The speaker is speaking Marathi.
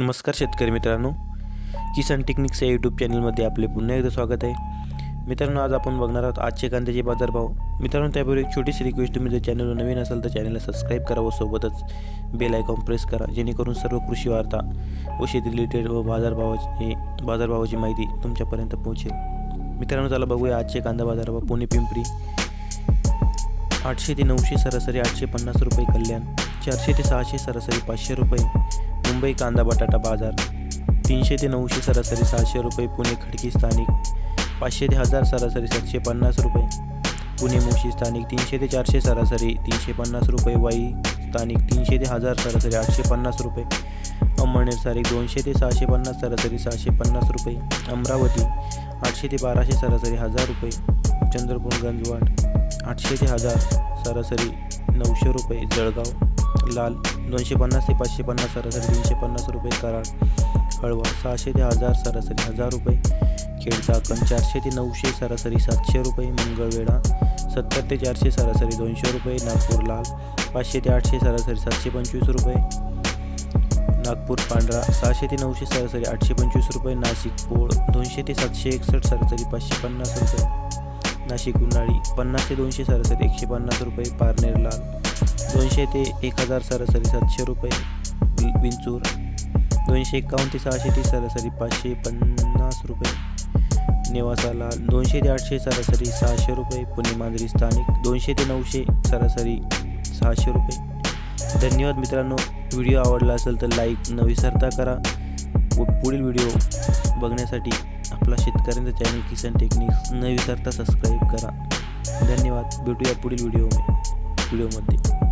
नमस्कार शेतकरी मित्रांनो. किसान टेक्निक्स या यूट्यूब चॅनलमध्ये आपले पुन्हा एकदा स्वागत आहे. मित्रांनो आज आपण बघणार आहोत आजचे कांद्याचे बाजारभाव. मित्रांनो त्यापूर्वी एक छोटीशी रिक्वेस्ट तुम्ही जर चॅनलवर नवीन असाल तर चॅनलला सबस्क्राईब करा व सोबतच बेल आयकॉन प्रेस करा जेणेकरून सर्व कृषी वार्ता व शेती रिलेटेड व बाजारभावाची बाजारभावाची माहिती तुमच्यापर्यंत पोहोचेल. मित्रांनो चला बघूया आजचे कांदा बाजारभाव. पुणे पिंपरी आठशे ते नऊशे सरासरी आठशे पन्नास रुपये कल्याण चारशे ते सहाशे सरासरी पाचशे रुपये. मुंबई कांदा बटाटा बाजार तीनशे ते नऊशे सरासरी सहाशे रुपये पुणे खडकी स्थानिक पाचशे ते हजार सरासरी सातशे पन्नास रुपये पुणे मुशी स्थानिक तीनशे ते चारशे सरासरी तीनशे पन्नास रुपये वाई स्थानिक तीनशे ते हजार सरासरी आठशे पन्नास रुपये अंमळनेर सारिक दोनशे ते सहाशे पन्नास सरासरी सहाशे पन्नास रुपये अमरावती आठशे ते बाराशे सरासरी हजार रुपये चंद्रपूर गंजवाड आठशे ते हजार सरासरी नऊशे रुपये जळगाव लाल दोनशे पन्नास ते पाचशे पन्नास सरासरी तीनशे पन्नास रुपये कराड हळवा सहाशे ते हजार सरासरी हजार रुपये खेड चाकण चारशे ते नऊशे सरासरी सातशे रुपये मंगळवेढा सत्तर ते चारशे सरासरी दोनशे रुपये नागपूर लाल पाचशे ते आठशे सरासरी सातशे पंचवीस रुपये नागपूर पांढरा सहाशे ते नऊशे सरासरी आठशे पंचवीस रुपये नाशिक पोळ दोनशे ते सातशे एकसष्ट सरासरी पाचशे पन्नास रुपये नाशिक उन्हाळी पन्नास ते दोनशे सरासरी एकशे पन्नास रुपये पारनेर लाल दोनशे ते एक हजार सरासरी सातशे रुपये विंचूर. दोनशे एकावन्न ते सहाशे ते सरासरी पाचशे पन्नास रुपये. नेवासाला दोनशे ते आठशे सरासरी सहाशे रुपये. पुणे मांजरी स्थानिक दोनशे ते नऊशे सरासरी सहाशे रुपये. धन्यवाद मित्रांनो. व्हिडिओ आवडला असेल तर लाईक न विसरता करा व पुढील व्हिडिओ बघण्यासाठी आपला शेतकऱ्यांचा चॅनल किसान टेक्निक्स न विसरता सबस्क्राईब करा. धन्यवाद. भेटूया पुढील व्हिडिओ व्हिडिओमध्ये.